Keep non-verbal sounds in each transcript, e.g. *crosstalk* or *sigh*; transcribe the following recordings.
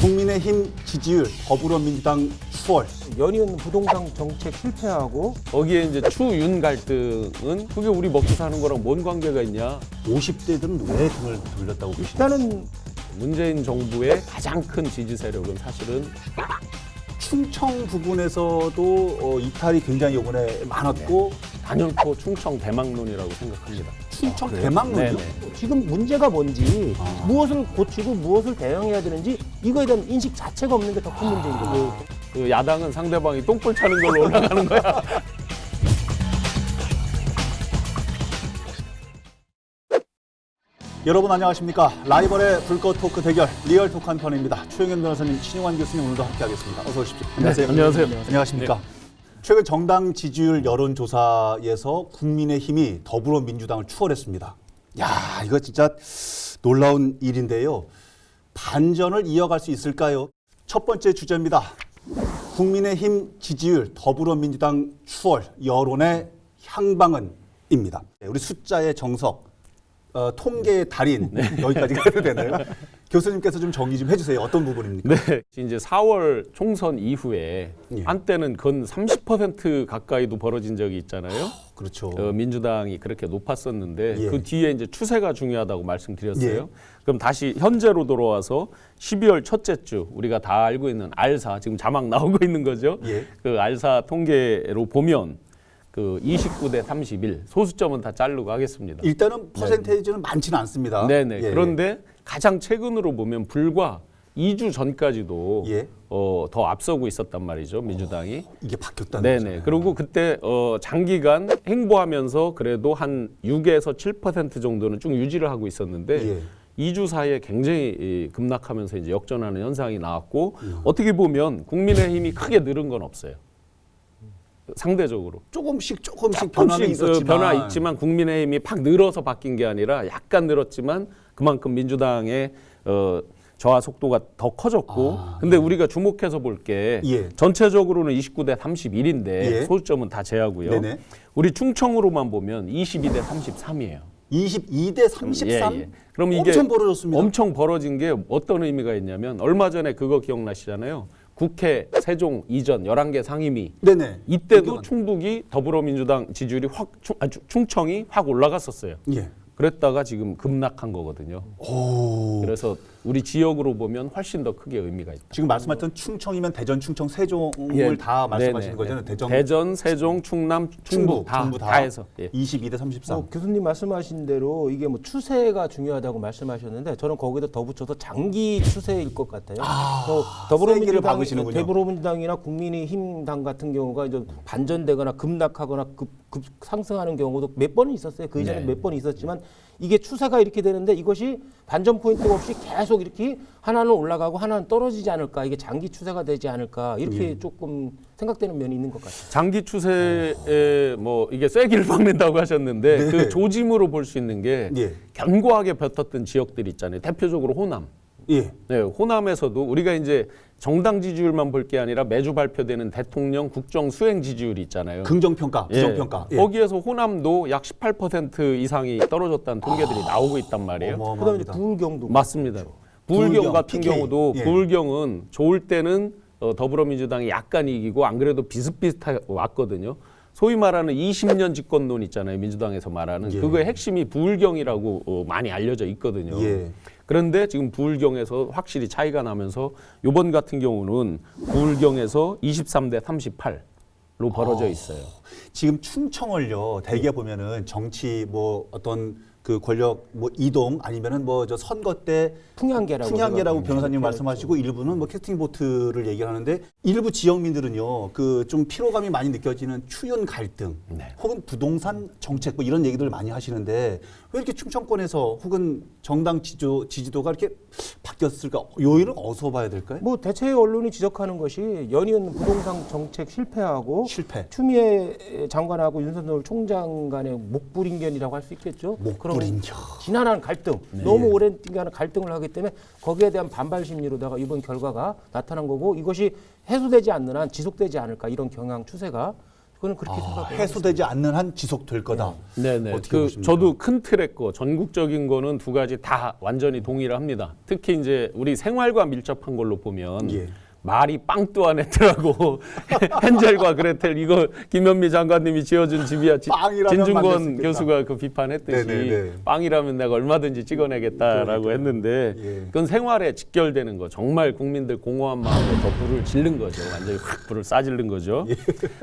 국민의힘 지지율 더불어민주당 추월 연이은 부동산 정책 실패하고 거기에 이제 추윤 갈등은 그게 우리 먹고 사는 거랑 뭔 관계가 있냐? 50대들은 왜 등을 돌렸다고 보시나요? 일단은 문재인 정부의 가장 큰 지지 세력은 사실은 충청 부분에서도 어, 이탈이 굉장히 이번에 많았고 단연코 충청 대망론이라고 생각합니다. 대망론이요? 네네. 지금 문제가 뭔지 아. 무엇을 고치고 무엇을 대응해야 되는지 이거에 대한 인식 자체가 없는 게 더 큰 문제인 거예요. 그 야당은 상대방이 똥볼 차는 걸로 올라가는 거야. *laughs* 여러분 안녕하십니까 라이벌의 불꽃 토크 대결 리얼 토크 한 편입니다 최영현 변호사님 신용환 교수님 오늘도 함께하겠습니다 어서 오십시오 안녕하세요 안녕하세요. 안녕하십니까 최근 정당 지지율 여론조사에서 국민의힘이 더불어민주당을 추월했습니다. 야 이거 진짜 놀라운 일인데요. 반전을 이어갈 수 있을까요? 첫 번째 주제입니다. 국민의힘 지지율 더불어민주당 추월 여론의 향방은입니다. 네, 우리 숫자의 정석 어, 통계의 달인 여기까지 가도 되나요? 교수님께서 좀 정리 좀 해주세요. 어떤 부분입니까? 네. 이제 4월 총선 이후에 예. 한때는 건 30% 가까이도 벌어진 적이 있잖아요. 그렇죠. 어, 민주당이 그렇게 높았었는데 예. 그 뒤에 이제 추세가 중요하다고 말씀드렸어요. 예. 그럼 다시 현재로 돌아와서 12월 첫째 주 우리가 다 알고 있는 알사 지금 자막 *laughs* 나오고 있는 거죠. 예. 그 알사 통계로 보면 그 29대 31 소수점은 다 자르고 하겠습니다. 일단은 퍼센테이지는 많지는 않습니다. 네네. 예, 그런데 가장 최근으로 보면 불과 2주 전까지도 예. 어, 더 앞서고 있었단 말이죠 민주당이. 이게 바뀌었다는 네네. 거잖아요. 그리고 그때 어, 장기간 행보하면서 그래도 한 6에서 7% 정도는 쭉 유지를 하고 있었는데 예. 2주 사이에 굉장히 이, 급락하면서 이제 역전하는 현상이 나왔고 음. 어떻게 보면 국민의힘이 크게 늘은 건 없어요. 상대적으로. 조금씩 조금씩 변화는 조금씩 어, 있었지만 변화 있지만 국민의힘이 팍 늘어서 바뀐 게 아니라 약간 늘었지만 그만큼 민주당의 어, 저하 속도가 더 커졌고 아, 근데 우리가 주목해서 볼게 예. 전체적으로는 29대 31인데 예. 소수점은 다 제하고요. 네네. 우리 충청으로만 보면 22대 33이에요. 22대 33 예, 예. 그럼 이게 엄청 벌어졌습니다. 엄청 벌어진 게 어떤 의미가 있냐면 얼마 전에 그거 기억나시잖아요. 국회 세종 이전 11개 상임위 네네. 이때도 충북이 더불어민주당 지지율이 확 충, 아, 충- 충청이 확 올라갔었어요. 예. 그랬다가 지금 급락한 거거든요. 오. 그래서 우리 지역으로 보면 훨씬 더 크게 의미가 있다. 지금 말씀하셨던 충청이면 대전, 충청, 세종을 예. 다 말씀하시는 네네, 거잖아요. 네. 대전, 대전, 세종, 충남, 충북, 다, 전부 다 해서. 예. 22대 33. 뭐 교수님 말씀하신 대로 이게 뭐 추세가 중요하다고 말씀하셨는데 저는 거기다 덧붙여서 장기 추세일 것 같아요. 뭐 세기를 박으시는군요. 더불어민주당이나 국민의힘당 같은 경우가 이제 반전되거나 급락하거나 급, 급 상승하는 경우도 몇 번이 있었어요. 그 이전에 네. 몇번 있었지만 이게 추세가 이렇게 되는데 이것이 반전 포인트가 없이 계속 이렇게 하나는 올라가고 하나는 떨어지지 않을까 이게 장기 추세가 되지 않을까 이렇게 예. 조금 생각되는 면이 있는 것 같아요. 장기 추세에 뭐 이게 쐐기를 *laughs* 박는다고 하셨는데 네. 그 조짐으로 볼 수 있는 게 예. 견고하게 버텼던 지역들이 있잖아요. 대표적으로 호남. 예. 네, 호남에서도 우리가 이제 정당 지지율만 볼 게 아니라 매주 발표되는 대통령 국정 수행 지지율이 있잖아요. 긍정평가, 예. 부정평가. 예. 거기에서 호남도 약 18% 이상이 떨어졌다는 통계들이 나오고 있단 말이에요. 그다음에 이제 어마어마합니다. 부울경도 맞습니다. 부울경, 부울경, 같은 PK. 경우도 예. 부울경은 좋을 때는 어, 더불어민주당이 약간 이기고 안 그래도 비슷비슷하게 왔거든요. 소위 말하는 20년 집권론 있잖아요. 민주당에서 말하는 예. 그거의 핵심이 부울경이라고 어, 많이 알려져 있거든요. 예. 그런데 지금 부울경에서 확실히 차이가 나면서 이번 같은 경우는 부울경에서 23대 38 로 벌어져 있어요. 지금 충청을요 대개 보면은 정치 뭐 어떤 그 권력 뭐 이동 아니면은 뭐 저 선거 때 풍향계라고 풍향계라고 변호사님. 말씀하시고 일부는 뭐 캐스팅 보트를 얘기하는데 일부 지역민들은요 그 좀 피로감이 많이 느껴지는 추윤 갈등 네. 혹은 부동산 정책 뭐 이런 얘기들 많이 하시는데 왜 이렇게 충청권에서 혹은 정당 지지도 지지도가 이렇게 바뀌었을까 요인을 어디서 봐야 될까요? 뭐 대체 언론이 지적하는 것이 연이은 부동산 정책 실패하고 실패. 추미애 장관하고 윤석열 총장 간의 목불인견이라고 할 수 있겠죠. 그런 목불인견. 지난한 갈등, 네. 너무 오랜 기간 갈등을 하기 때문에 거기에 대한 반발 심리로다가 이번 결과가 나타난 거고 이것이 해소되지 않는 한 지속되지 않을까 이런 경향 추세가 그거는 그렇게 아, 생각해요. 해소되지 않는 한 지속될 거다. 네네. 어떻게 그 보십니까? 저도 큰 틀의 거 전국적인 거는 두 가지 다 완전히 동의를 합니다. 특히 이제 우리 생활과 밀접한 걸로 보면 예. 말이 빵도 안 했더라고. *laughs* 헨젤과 그레텔 이거 김현미 장관님이 지어준 집이야. 지- 진중권. 교수가 그 비판했듯이 네네네. 빵이라면 내가 얼마든지 찍어내겠다라고 했는데 예. 그건 생활에 직결되는 거. 정말 국민들 공허한 마음에 더 불을 질른 거죠. 완전히 확 불을 싸질른 거죠.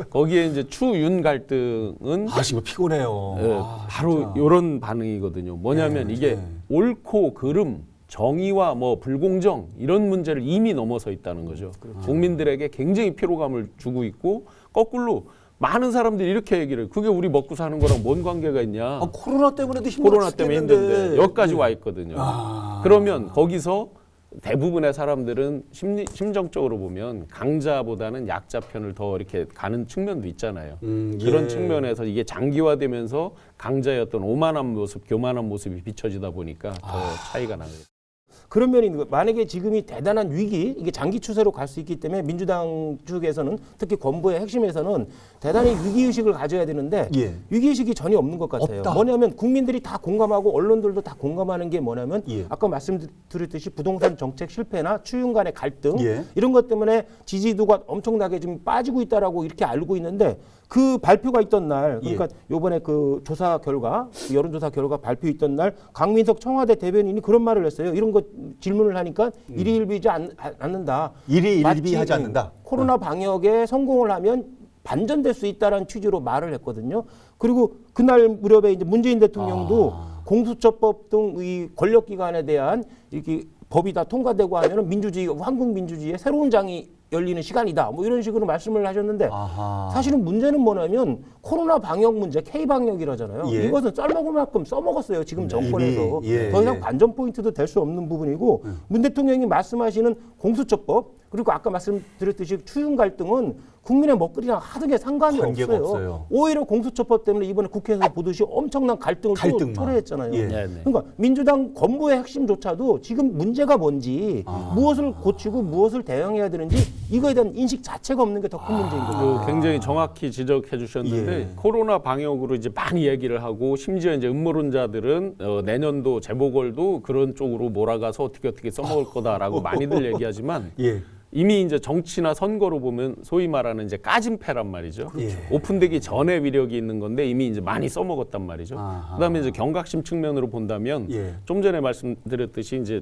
거기에 이제 추윤 갈등은 아 지금 피곤해요. 예, 아, 바로. 이런 반응이거든요. 뭐냐면 네, 이게 네. 옳고 그름, 정의와 뭐 불공정 이런 문제를 이미 넘어서 있다는 거죠. 그렇죠. 국민들에게 굉장히 피로감을 주고 있고 거꾸로 많은 사람들이 이렇게 얘기를 그게 우리 먹고 사는 거랑 뭔 관계가 있냐? 아, 코로나 때문에도 힘들어 코로나 때문에 힘든데 여기까지 와 있거든요. 아. 그러면 거기서 대부분의 사람들은 심리, 심정적으로 보면 강자보다는 약자 편을 더 이렇게 가는 측면도 있잖아요. 음, 그런 예. 측면에서 이게 장기화되면서 어떤 오만한 모습, 교만한 모습이 비춰지다 보니까 더 아. 차이가 나요. 그런 면이 있는 거예요. 만약에 지금이 대단한 위기, 이게 장기 추세로 갈 수 있기 때문에 민주당 쪽에서는 특히 권부의 핵심에서는 대단히 위기 의식을 가져야 되는데 예. 위기 의식이 전혀 없는 것 같아요. 없다. 뭐냐면 국민들이 다 공감하고 언론들도 다 공감하는 게 뭐냐면 예. 아까 말씀드렸듯이 부동산 정책 실패나 추윤 간의 갈등 예. 이런 것 때문에 지지도가 엄청나게 지금 빠지고 있다라고 이렇게 알고 있는데 그 발표가 있던 날 그러니까 요번에 그 조사 결과 그 여론조사 결과 발표 있던 날 강민석 청와대 대변인이 그런 말을 했어요. 이런 거 질문을 하니까 일희일비지 않, 않는다. 일희일비 마치 하지 않는다. 코로나 방역에 성공을 하면 반전될 수 있다라는 취지로 말을 했거든요. 그리고 그날 무렵에 이제 문재인 대통령도 아. 공수처법 등 이 권력기관에 대한 이렇게 법이 다 통과되고 하면은 민주주의, 한국 민주주의의 새로운 장이 열리는 시간이다. 뭐 이런 식으로 말씀을 하셨는데 아하. 사실은 문제는 뭐냐면 코로나 방역 문제, K 방역이라잖아요. 예. 이것은 썰먹을 만큼 써먹었어요. 지금 정권에서 이미, 예, 더 이상 예. 반전 포인트도 될 수 없는 부분이고 문 대통령이 말씀하시는 공수처법 그리고 아까 말씀드렸듯이 추윤 갈등은 국민의 먹거리랑 하등에 상관이 없어요. 없어요. 오히려 공수처법 때문에 이번에 국회에서 보듯이 엄청난 갈등을 또 갈등만. 초래했잖아요. 예. 네, 네. 그러니까 민주당 권부의 핵심조차도 지금 문제가 뭔지 아. 무엇을 고치고 무엇을 대응해야 되는지 이거에 대한 인식 자체가 없는 게 더 큰 문제인 거죠. 그 굉장히 정확히 지적해 주셨는데 예. 코로나 방역으로 이제 많이 얘기를 하고 심지어 이제 음모론자들은 어, 내년도 재보궐도 그런 쪽으로 몰아가서 어떻게 어떻게 써먹을 거다라고 많이들 *laughs* 얘기하지만 예. 이미 이제 정치나 선거로 보면 소위 말하는 이제 까진패란 말이죠. 그렇죠. 오픈되기 전에 위력이 있는 건데 이미 이제 많이 써먹었단 말이죠. 아하. 그다음에 이제 경각심 측면으로 본다면 예. 좀 전에 말씀드렸듯이 이제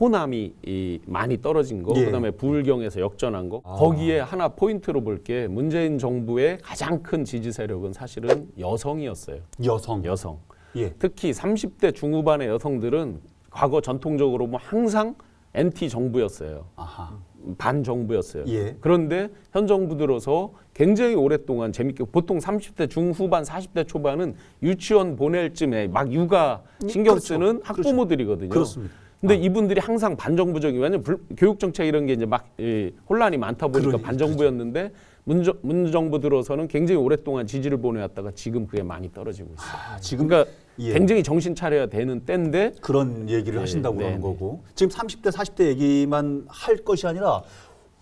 호남이 이 많이 떨어진 거, 예. 그다음에 부울경에서 역전한 거, 거기에 하나 포인트로 볼 게 문재인 정부의 가장 큰 지지 세력은 사실은 여성이었어요. 여성. 여성. 예. 특히 30대 중후반의 여성들은 과거 전통적으로 뭐 항상 엔티 정부였어요. 아하. 반정부였어요. 예. 그런데 현 정부 들어서 굉장히 오랫동안 재밌게 보통 30대 중후반 40대 초반은 유치원 보낼 쯤에 막 육아 신경 그렇죠. 쓰는 학부모들이거든요. 그렇습니다. 근데 이분들이 항상 반정부적인 왜냐면 불- 교육 정책 이런 게 이제 막 이, 혼란이 많다 보니까 그러니, 반정부였는데 문정, 문정부 들어서는 굉장히 오랫동안 지지를 보내왔다가 지금 그게 많이 떨어지고 있어요. 아, 지금 그러니까 예. 굉장히 정신 차려야 되는 때인데 그런 얘기를 네, 하신다고 네, 그러는 네. 거고 지금 30대 40대 얘기만 할 것이 아니라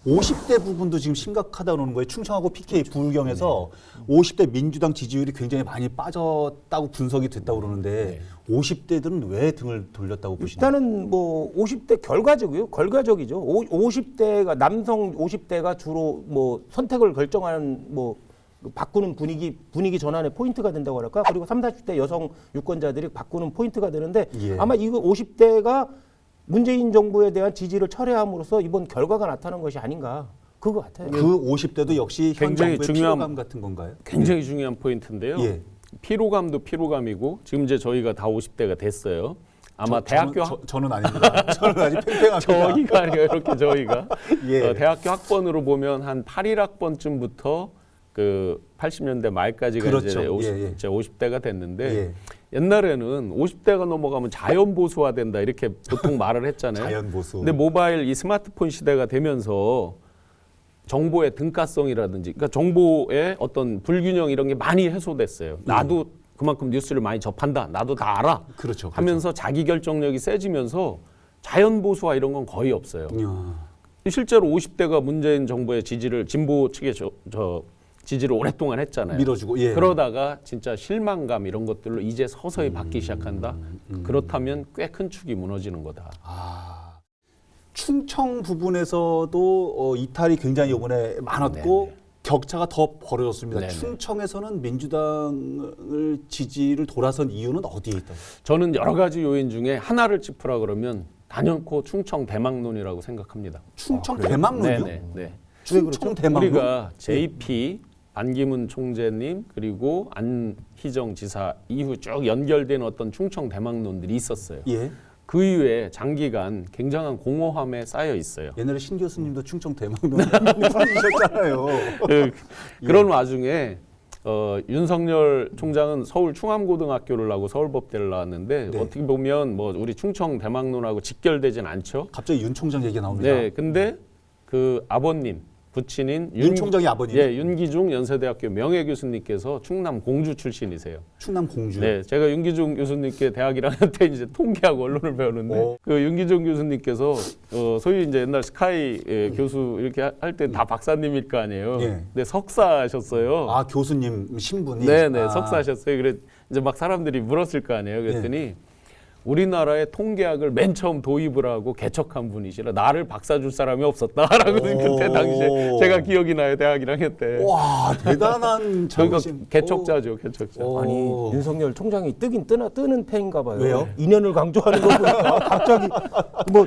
50대 부분도 지금 심각하다는 거예요. 충청하고 PK 부울경에서 네. 50대 민주당 지지율이 굉장히 많이 빠졌다고 분석이 됐다고 그러는데 네. 50대들은 왜 등을 돌렸다고 보시나요? 일단은 뭐 50대 결과적이요. 결과적이죠. 오, 50대가 남성 50대가 주로 뭐 선택을 결정하는 뭐 바꾸는 분위기 분위기 전환의 포인트가 된다고 할까? 그리고 3, 40대 여성 유권자들이 바꾸는 포인트가 되는데 예. 아마 이거 50대가 문재인 정부에 대한 지지를 철회함으로써 이번 결과가 나타난 것이 아닌가. 그거 같아요. 그 50대도 역시 현 굉장히 정부의 중요한- 피로감 같은 건가요? 굉장히 중요한 포인트인데요. 예. 피로감도 피로감이고 지금 이제 저희가 다 50대가 됐어요. 아마 저- 대학교 저는, 저, 는 아닙니다. *laughs* 저는 아직 팽팽합니다. 저희가 아니에요. 이렇게 저희가 *laughs* 예. 어, 대학교 학번으로 보면 한 8, 1학번쯤부터 그 80년대 말까지가 그렇죠. 이제 50, 예, 예. 이제 50대가 됐는데 예. 옛날에는 50대가 넘어가면 자연 보수화 된다 이렇게 보통 *laughs* 말을 했잖아요. 자연 보수. 근데 모바일 이 스마트폰 시대가 되면서 정보의 등가성이라든지 그러니까 정보의 어떤 불균형 이런 게 많이 해소됐어요. 나도 그만큼 뉴스를 많이 접한다. 나도 다 알아. 그렇죠. 그렇죠. 하면서 자기 결정력이 세지면서 자연 보수화 이런 건 거의 없어요. 이야. 실제로 50대가 문재인 정부의 지지를 진보 측의 저, 저 지지를 오랫동안 했잖아요. 밀어주고 예. 그러다가 진짜 실망감 이런 것들로 이제 서서히 음, 받기 시작한다. 그렇다면 꽤 큰 축이 무너지는 거다. 아, 충청 부분에서도 어, 이탈이 굉장히 이번에 많았고 격차가 더 벌어졌습니다. 네네. 충청에서는 민주당을 지지를 돌아선 이유는 어디에 있다? 저는 여러 가지 요인 중에 하나를 짚으라 그러면 단연코 충청 대망론이라고 생각합니다. 충청 대망론이요? 네네. 네. 충청 대망론. 우리가 JP 안기문 총재님 그리고 안희정 지사 이후 쭉 연결된 어떤 충청 대망론들이 있었어요. 예. 그 이후에 장기간 굉장한 공허함에 쌓여 있어요. 옛날에 신 교수님도 충청 대망론 풀으셨잖아요. 그, 그런 와중에 어, 윤석열 총장은 서울 충암고등학교를 나고 서울법대를 나왔는데 네. 어떻게 보면 뭐 우리 충청 대망론하고 직결되진 않죠. 갑자기 윤 총장 얘기 나옵니다. 네, 근데 그 아버님 부친인 윤 총장의 아버님. 예, 윤기중 연세대학교 명예 교수님께서 충남 공주 출신이세요. 충남 공주. 네, 제가 윤기중 교수님께 대학 1학년 *laughs* 때 이제 통계하고 언론을 배우는데 오. 그 윤기중 교수님께서 어, 소위 이제 옛날 스카이 예, 교수 이렇게 할 때 다 박사님일 거 아니에요. 예. 근데 석사하셨어요. 아 교수님 신분이. 네, 네, 아. 석사하셨어요. 그래 이제 막 사람들이 물었을 거 아니에요. 그랬더니 우리나라의 통계학을 맨 처음 도입을 하고 개척한 분이시라 나를 박사 줄 사람이 없었다라고 오. *laughs* 그때 당시에 제가 기억이 나요. 대학 1학년 때. 와 대단한 저희가 자부심. 개척자죠, 개척자. 오. 아니 윤석열 총장이 뜨긴 뜨나 뜨는 팬인가 봐요. 왜요? 인연을 강조하는 거 보니까 *laughs* 갑자기 뭐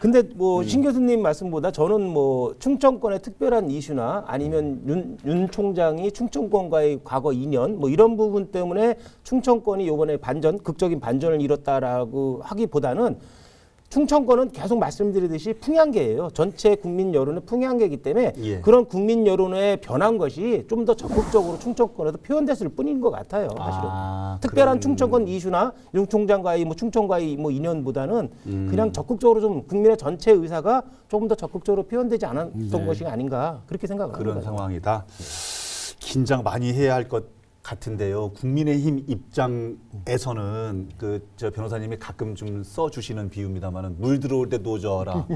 근데 뭐신 교수님 말씀보다 저는 뭐 충청권의 특별한 이슈나 아니면 윤, 윤 총장이 충청권과의 과거 인연 뭐 이런 부분 때문에 충청권이 요번에 반전 극적인 반전을 이뤘다라고 하기보다는 충청권은 계속 말씀드리듯이 풍향계예요. 전체 국민 여론의 풍향계이기 때문에 예. 그런 국민 여론의 변한 것이 좀 더 적극적으로 충청권에서 표현됐을 뿐인 것 같아요. 사실은. 아, 특별한 그런- 충청권 이슈나 윤 총장과의 뭐 충청과의 뭐 인연보다는 음. 그냥 적극적으로 좀 국민의 전체 의사가 조금 더 적극적으로 표현되지 않았던 네. 것이 아닌가 그렇게 생각합니다. 그런 상황이다. 긴장 많이 해야 할 것 같은데요. 국민의힘 입장에서는 그 저 변호사님이 가끔 좀 써주시는 비유입니다만은 물 들어올 때 노져라.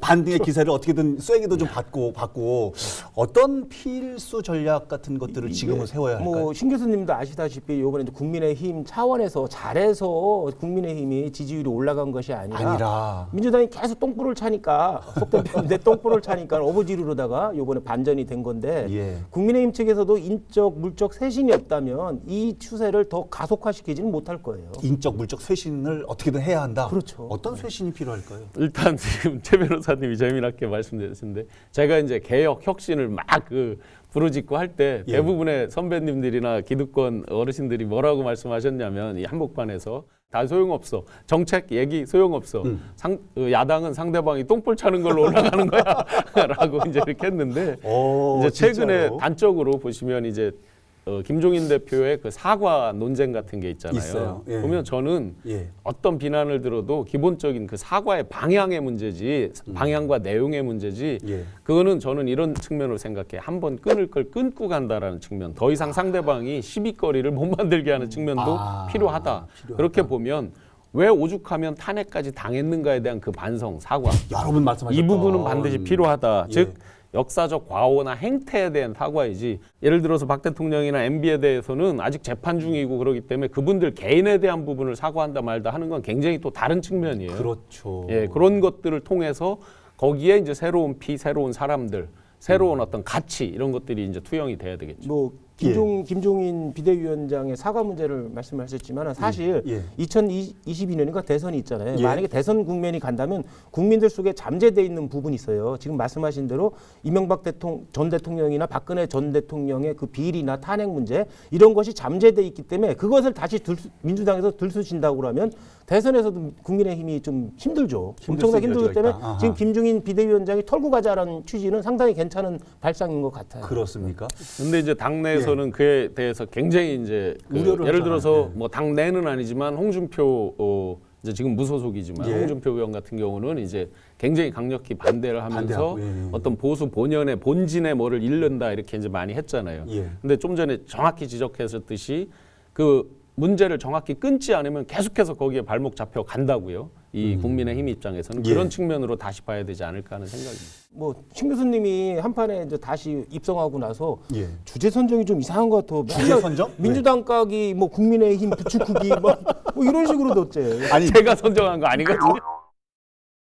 반등의 기세를 어떻게든 쐐기도 좀 받고 받고 어떤 필수 전략 같은 것들을 지금은 세워야 할까요? 뭐 신 교수님도 아시다시피 이번에 이제 국민의힘 차원에서 잘해서 국민의힘이 지지율이 올라간 것이 아니라, 아니라 민주당이 계속 똥불을 차니까 속된 표현인데 똥불을 차니까 어부지르다가 이번에 반전이 된 건데 예. 국민의힘 측에서도 인적 물적 쇄신이 없다면 이 추세를 더 가속화시키지는 못할 거예요. 인적 물적 쇄신을 어떻게든 해야 한다. 그렇죠. 어떤 쇄신이 필요할까요? 일단 지금 최 변호사 님이 재미나게 말씀드렸는데 제가 이제 개혁 혁신을 막그 부르짖고 할때 예. 대부분의 선배님들이나 기득권 어르신들이 뭐라고 말씀하셨냐면 이 한복판에서 다 소용없어 정책 얘기 소용없어 음. 상, 어, 야당은 상대방이 똥볼 차는 걸로 *laughs* 올라가는 거야라고 *laughs* 이제 이렇게 했는데 오, 이제 최근에 어, 진짜요? 단적으로 보시면 이제 어, 김종인 대표의 그 사과 논쟁 같은 게 있잖아요. 있어요. 예. 보면 저는 예. 어떤 비난을 들어도 기본적인 그 사과의 방향의 문제지 방향과 내용의 문제지 음. 예. 그거는 저는 이런 측면으로 생각해 한 번 끊을 걸 끊고 간다라는 측면 더 이상 상대방이 시비거리를 못 만들게 하는 측면도 아, 필요하다. 필요하다. 그렇게 보면 왜 오죽하면 탄핵까지 당했는가에 대한 그 반성 사과 여러 분 말씀하셨던 이 부분은 반드시 필요하다. 예. 즉 역사적 과오나 행태에 대한 사과이지. 예를 들어서 박 대통령이나 MB에 대해서는 아직 재판 중이고 그러기 때문에 그분들 개인에 대한 부분을 사과한다 말다 하는 건 굉장히 또 다른 측면이에요. 그렇죠. 예, 그런 것들을 통해서 거기에 이제 새로운 피, 새로운 사람들, 새로운 어떤 가치 이런 것들이 이제 투영이 돼야 되겠죠. 뭐 김종 김종인 비대위원장의 사과 문제를 말씀하셨지만 사실 예. 2022년인가 대선이 있잖아요. 예. 만약에 대선 국면이 간다면 국민들 속에 잠재돼 있는 부분이 있어요. 지금 말씀하신 대로 이명박 대통령 전 대통령이나 박근혜 전 대통령의 그 비리나 탄핵 문제 이런 것이 잠재돼 있기 때문에 그것을 다시 들수, 민주당에서 들쑤신다고 그러면 대선에서도 국민의힘이 좀 힘들죠. 힘들 엄청나게 수 힘들기 때문에. 아하. 지금 김종인 비대위원장이 털고 가자라는 취지는 상당히 괜찮은 발상인 것 같아요. 그렇습니까? 근데 이제 당내에서 는 그에 대해서 굉장히 이제 그 예. 우려를 예를 하잖아요. 들어서 네. 뭐 당 내는 아니지만 홍준표 어 이제 지금 무소속이지만 예. 홍준표 의원 같은 경우는 이제 굉장히 강력히 반대를 하면서 반대하고, 예, 예. 어떤 보수 본연의 본진의 뭐를 잃는다 이렇게 이제 많이 했잖아요. 예. 근데 좀 전에 정확히 지적하셨듯이 그 문제를 정확히 끊지 않으면 계속해서 거기에 발목 잡혀 간다고요. 이 국민의힘 입장에서는 예. 그런 측면으로 다시 봐야 되지 않을까 하는 생각입니다. 뭐 신 교수님이 한 판에 이제 다시 입성하고 나서 예. 주제 선정이 좀 이상한 것 같아. 주제 선정? 민주당 까기, 뭐 국민의힘 부추크기, 뭐, 뭐 이런 식으로 뒀지. 아니 제가 선정한 거 아니거든요.